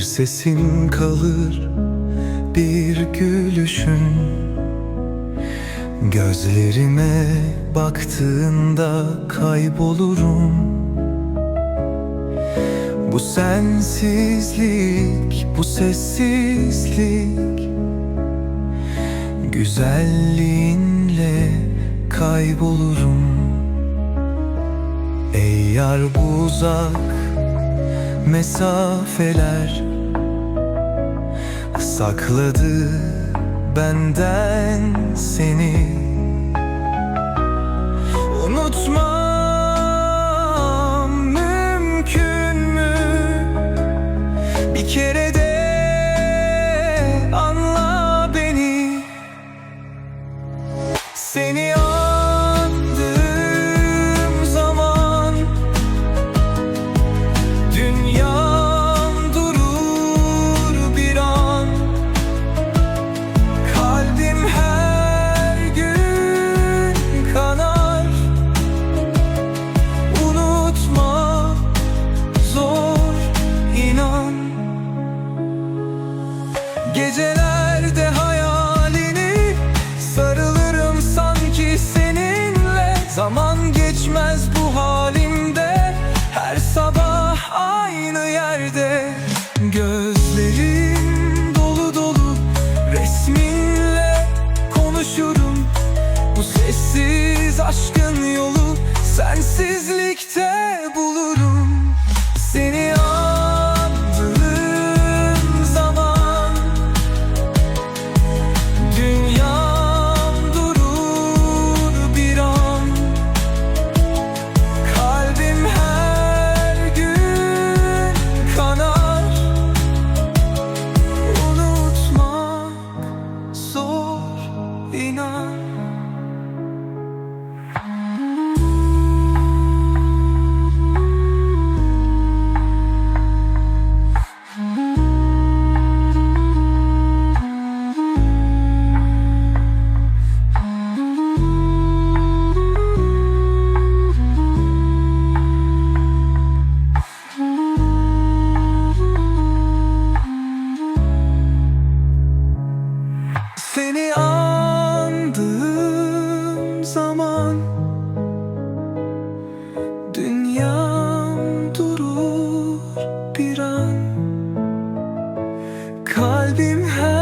sesin kalır bir gülüşün. Gözlerime baktığında kaybolurum. Bu sensizlik, bu sessizlik. Güzelliğinle kaybolurum. Ey yar bu uzak mesafeler Sakladı benden seni Unutmam mümkün mü? Bir kere de anla beni Seni sensizlikte Seni andığım zaman Dünyam durur bir an Kalbim her